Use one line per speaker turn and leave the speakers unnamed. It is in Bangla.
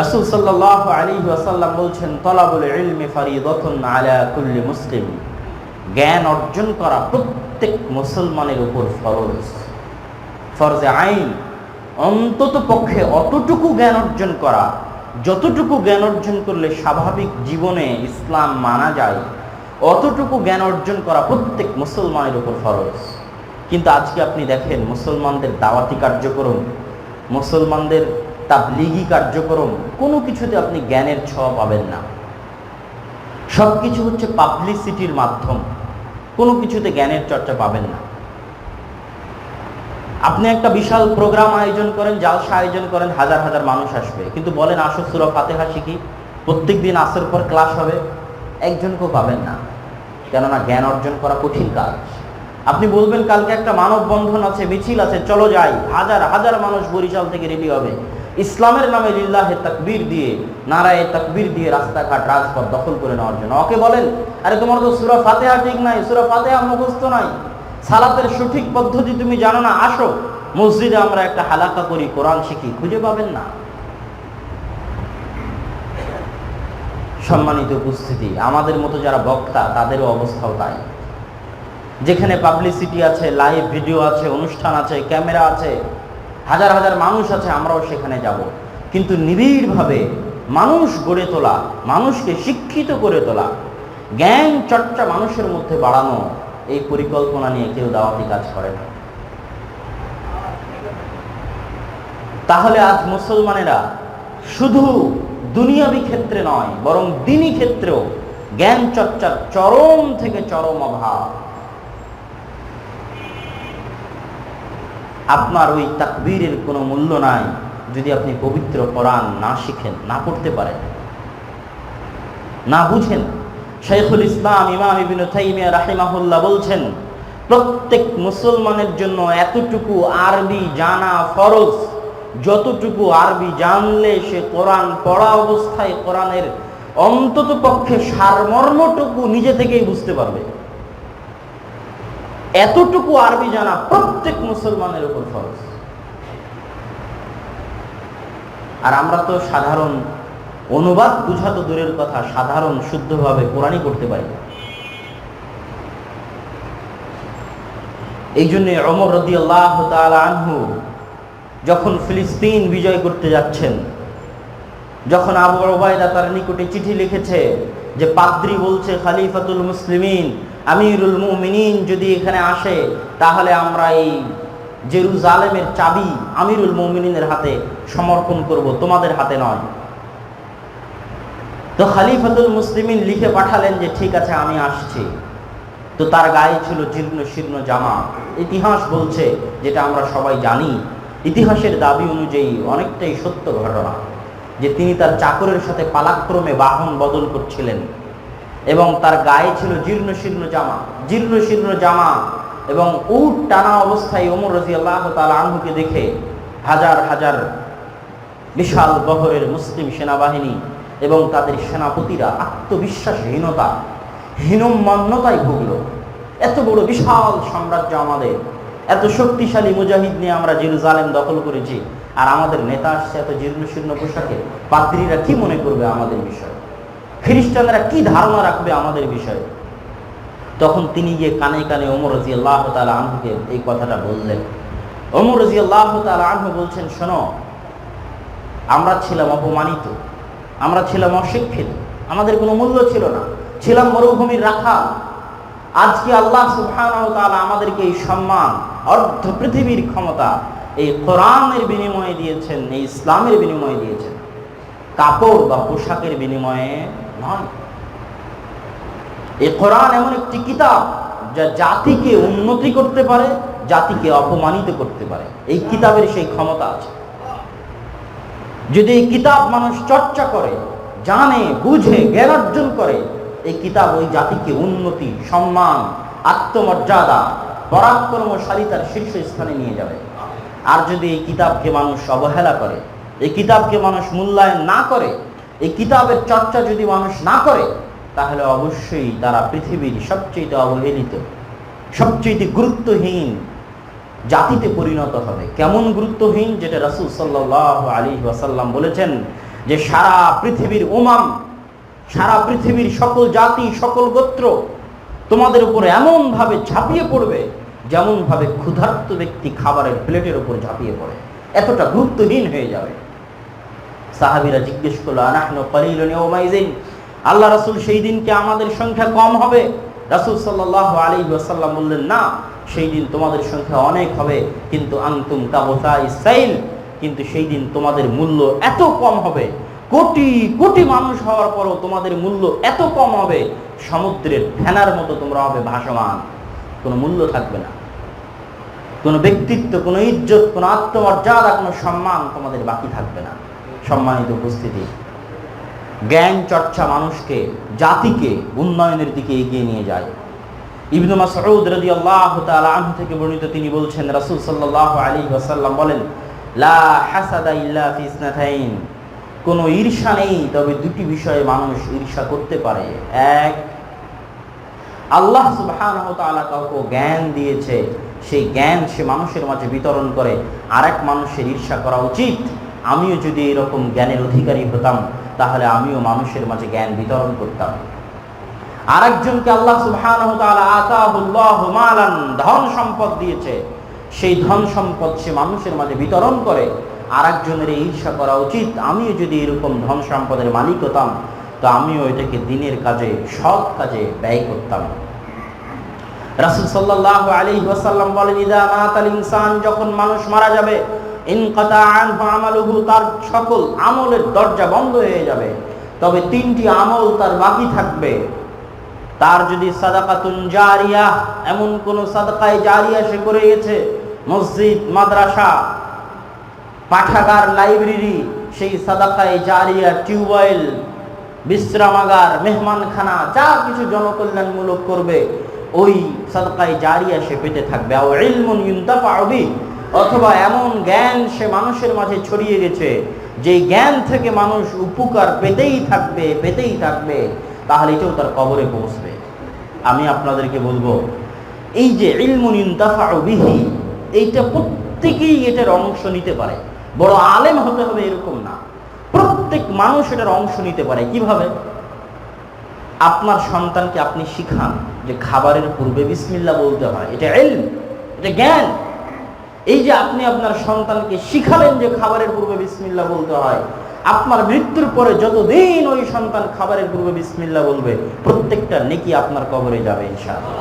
রাসূল সাল্লাল্লাহু আলাইহি ওয়াসাল্লাম বলছেন, তলাবুল ইলমি ফারিদাতুন আলা কুল্লি মুসলিম। জ্ঞান অর্জন করা প্রত্যেক মুসলমানের উপর ফরজ। ফরজে আইন, অন্তত পক্ষে অতটুকু জ্ঞান অর্জন করা, যতটুকু জ্ঞান অর্জন করলে স্বাভাবিক জীবনে ইসলাম মানা যায়, অতটুকু জ্ঞান অর্জন করা প্রত্যেক মুসলমানের উপর ফরজ। কিন্তু আজকে আপনি দেখেন, মুসলমানদের দাওয়াতি কার্যক্রম, মুসলমানদের তাবলিগি কার্যক্রম, কোনো কিছুতে আপনি জ্ঞানের ছোঁয়া পাবেন না। সব কিছু হচ্ছে পাবলিসিটির মাধ্যম, কোনো কিছুতে জ্ঞানের চর্চা পাবেন না। আপনি একটা বিশাল প্রোগ্রাম আয়োজন করেন, জালসা আয়োজন করেন, হাজার হাজার মানুষ আসবে। কিন্তু বলেন আসো সুরা ফাতেহা শিখি, প্রত্যেক দিন আসর পর ক্লাস হবে, একজনকেও পাবেন না। কেননা জ্ঞান অর্জন করা কঠিন কাজ। আপনি বলবেন, কালকে একটা মানববন্ধন আছে, মিছিল আছে, চলো যাই, হাজার হাজার মানুষ বরিশাল থেকে রেডি হবে। ইসলামের নামে লিল্লাহে তাকবীর দিয়ে, নারায়ে তাকবীর দিয়ে রাস্তাঘাট রাজপথ দখল করে নেওয়ার জন্য। ওকে বলেন, আরে তোমার তো সুরা ফাতেহা ঠিক নাই, সুরা ফাতেহা মুখস্থ নাই। সালাতের সঠিক পদ্ধতি তুমি জানো না, আসো। মসজিদে আমরা একটা হালাকা করি, কোরআন শিখি, খুঁজে পাবেন না। সম্মানিত উপস্থিতি, আমাদের মতো যারা বক্তা তাদেরও অবস্থাও তাই। যেখানে পাবলিসিটি আছে লাইভ ভিডিও আছে, অনুষ্ঠান আছে ক্যামেরা আছে হাজার হাজার মানুষ আছে, আমরাও সেখানে যাব। কিন্তু নিবিড়ভাবে মানুষ গড়ে তোলা, মানুষকে শিক্ষিত করে তোলা, জ্ঞান চর্চা মানুষের মধ্যে বাড়ানো, এই পরিকল্পনা নিয়ে কেউ দাওয়াতি কাজ করে না। তাহলে আজ মুসলমানেরা শুধু দুনিয়াবি ক্ষেত্রে নয়, বরং দিনী ক্ষেত্রেও জ্ঞান চর্চার চরম থেকে চরম অভাব। আপনার ওই তাকবীরের কোনো মূল্য নাই যদি আপনি পবিত্র কোরআন না শিখেন, না পড়তে পারেন। না বুঝেন। শেখুল ইসলাম ইমাম ইবিন তাইমিয়া রাহিমাহুল্লাহ বলছেন, প্রত্যেক মুসলমানের জন্য এতটুকু আরবি জানা ফরজ। যতটুকু আরবি জানলে সে কোরআন পড়া অবস্থায় কোরআনের অন্তত পক্ষে সারমর্মটুকু নিজে থেকেই বুঝতে পারবে। এতটুকু আরবি জানা প্রত্যেক মুসলমানের উপর ফরজ। আর আমরা তো সাধারণ অনুবাদ বুঝা তো দূরের কথা, সাধারণ শুদ্ধভাবে কোরআনই করতে পারি। এই জন্য অমর রদি আল্লাহ আনহু যখন ফিলিস্তিন বিজয় করতে যাচ্ছেন, যখন আবু ওবায়দা তার নিকটে চিঠি লিখেছে যে পাদ্রি বলছে, খালিফাতুল মুসলিমিন আমিরুল মুমিনিন যদি এখানে আসে, তাহলে আমরা এই জেরুজালেমের চাবি আমিরুল মুমিনিনের হাতে সমর্পণ করব, তোমাদের হাতে নয়। তো খালিফাতুল মুসলিমিন লিখে পাঠালেন যে, ঠিক আছে, আমি আসছি। তো তার গায়ে ছিল জীর্ণ শীর্ণ জামা। ইতিহাস বলছে, যেটা আমরা সবাই জানি, ইতিহাসের দাবি অনুযায়ী অনেকটাই সত্য ঘটনা, যে তিনি তার চাকরের সাথে পালাক্রমে বাহন বদল করছিলেন। এবং তার গায়ে ছিল জীর্ণ শীর্ণ জামা। জীর্ণ শীর্ণ জামা এবং উট টানা অবস্থায় ওমর রাজি আল্লাহ তালা আনহুকে দেখে হাজার হাজার বিশাল বহরের মুসলিম সেনাবাহিনী এবং তাদের সেনাপতিরা আত্মবিশ্বাসহীনতা হীনমান্যতায় ভুগল। এত বড় বিশাল সাম্রাজ্য আমাদের, এত শক্তিশালী মুজাহিদ নিয়ে আমরা জেরুজালেম দখল করেছি, আর আমাদের নেতা আসছে এত জীর্ণ শীর্ণ পোশাকে, পাদ্রীরা কি মনে করবে আমাদের বিষয়ে? খ্রিস্টানরা কি ধারণা রাখবে আমাদের বিষয়ে? তখন তিনি গিয়ে কানে কানে ওমর রাজি আল্লাহ তালা এই কথাটা বললেন। ওমর রাজি আল্লাহ তালা বলছেন, শোনো, আমরা ছিলাম অপমানিত, আমরা ছিলাম অশিক্ষিত, আমাদের কোনো মূল্য ছিল না, ছিলাম মরুভূমির রাখা আজকে আল্লাহ ওয়া তাআলা আমাদেরকে এই সম্মান, অর্ধ পৃথিবীর ক্ষমতা এই কোরআনের বিনিময়ে দিয়েছেন, এই ইসলামের বিনিময়ে দিয়েছেন। কাপড় বা পোশাকের বিনিময়ে নয়। এই কোরআন এমন একটি কিতাব যা জাতিকে উন্নতি করতে পারে, জাতিকে অপমানিত করতে পারে। এই কিতাবের সেই ক্ষমতা আছে। যদি এই কিতাব মানুষ চর্চা করে, জানে, বুঝে, জ্ঞান অর্জন করে, এই কিতাব ওই জাতিকে উন্নতি, সম্মান, আত্মমর্যাদা পরাক্রমশালিতার শীর্ষ স্থানে নিয়ে যাবে। আর যদি এই কিতাবকে মানুষ অবহেলা করে, এই কিতাবকে মানুষ মূল্যায়ন না করে এই কিতাবের চর্চা যদি মানুষ না করে, তাহলে অবশ্যই তারা পৃথিবীর সবচেয়ে অবহেলিত, সবচেয়ে গুরুত্বহীন জাতিতে পরিণত হবে। কেমন গুরুত্বহীন? যেটা রাসূল সাল্লাল্লাহু আলাইহি ওয়াসাল্লাম বলেছেন যে, সারা পৃথিবীর উমাম, সারা পৃথিবীর সকল জাতি, সকল গোত্র তোমাদের উপরে এমনভাবে ঝাঁপিয়ে পড়বে, যেমনভাবে ক্ষুধার্ত ব্যক্তি খাবারের প্লেটের উপর ঝাঁপিয়ে পড়ে। এতটা গুরুত্বহীন হয়ে যাবে। সাহাবিরা জিজ্ঞেস করল, আনাহনু ইয়াউমাইযিন? আল্লাহ রাসূল সেই দিনকে আমাদের সংখ্যা কম হবে? রাসূল সাল্লাল্লাহু আলাইহি ওয়াসাল্লাম বললেন, না, সেই দিন তোমাদের সংখ্যা অনেক হবে, কিন্তু আনতুম কাবসাই সাইল কিন্তু সেই দিন তোমাদের মূল্য এত কম হবে। কোটি কোটি মানুষ হওয়ার পরও তোমাদের মূল্য এত কম হবে, সমুদ্রের ফেনার মতো তোমরা হবে ভাসমান। কোনো মূল্য থাকবে না। কোনো ব্যক্তিত্ব, কোনো ইজ্জত, কোনো আত্মমর্যাদা, কোনো সম্মান তোমাদের বাকি থাকবে না। সম্মানিত উপস্থিতি। জ্ঞান চর্চা মানুষকে, জাতিকে উন্নয়নের দিকে এগিয়ে নিয়ে যায়। ইবনু মাসউদ রাদিয়াল্লাহু তাআলা আনহু থেকে বর্ণিত তিনি বলছেন, রাসূল সাল্লাল্লাহু আলাইহি ওয়াসাল্লাম বলেন, লা হাসাদা ইল্লা ফি ইসনাতাইন। কোনো ঈর্ষা নেই, তবে দুটি বিষয়ে মানুষ ঈর্ষা করতে পারে। এক, আল্লাহ সুবহানাহু ওয়া তাআলা কাউকে জ্ঞান দিয়েছে। সেই জ্ঞান সে মানুষের মাঝে বিতরণ করে। আরেক মানুষের ঈর্ষা করা উচিত। আমিও যদি এরকম জ্ঞানের অধিকারী হতাম, তাহলে আমিও মানুষের মাঝে জ্ঞান বিতরণ করতাম। আরেকজনকে আল্লাহ মালান ধন সম্পদ দিয়েছে। সেই ধন সম্পদ সে মানুষের মাঝে বিতরণ করে। আরেকজনের ঈর্ষা করা উচিত। আমিও যদি এরকম ধন সম্পদের মালিক হতাম, তো আমিও এটাকে দিনের কাজে, সৎ কাজে ব্যয় করতাম। রাসূল সাল্লাল্লাহু আলী ওয়াসাল্লাম বলেন, ইদা মাতাল ইনসান, যখন মানুষ মারা যাবে তার সকল আমলের দরজা বন্ধ হয়ে যাবে। তবে তিনটি আমল তার বাকি থাকবে। তার যদি সাদাকাতুন জারিয়া, এমন কোন সাদাকায়ে জারিয়া সে করে গেছে, মসজিদ, মাদ্রাসা, পাঠাগার, লাইব্রেরি, সেই সাদাকায়ে জারিয়া, টিউবওয়েল, বিশ্রামাগার, মেহমানখানা, যা কিছু জনকল্যাণমূলক করবে, ওই সাদকায় জারিয়া সে পেতে থাকবে। অথবা এমন জ্ঞান সে মানুষের মাঝে ছড়িয়ে গেছে যে জ্ঞান থেকে মানুষ উপকার পেতেই থাকবে পেতেই থাকবে তাহলে এটাও তার কবরে পৌঁছবে। আমি আপনাদেরকে বলব, এই যে বিহি, এইটা প্রত্যেকেই এটার অংশ নিতে পারে। বড় আলেম হতে হবে এরকম না। প্রত্যেক মানুষ এটার অংশ নিতে পারে। কীভাবে? আপনার সন্তানকে আপনি শিখান যে খাবারের পূর্বে বিসমিল্লা বলতে হয়। এটা এল এটা জ্ঞান। এই যে আপনি আপনার সন্তানকে শিখালেন যে খাবারের পূর্বে বিসমিল্লা বলতে হয়, আপনার মৃত্যুর পরে যতদিন ওই সন্তান খাবারের পূর্বে বিসমিল্লা বলবে, প্রত্যেকটা নেকি আপনার কবরে যাবে ইনশাআল্লাহ।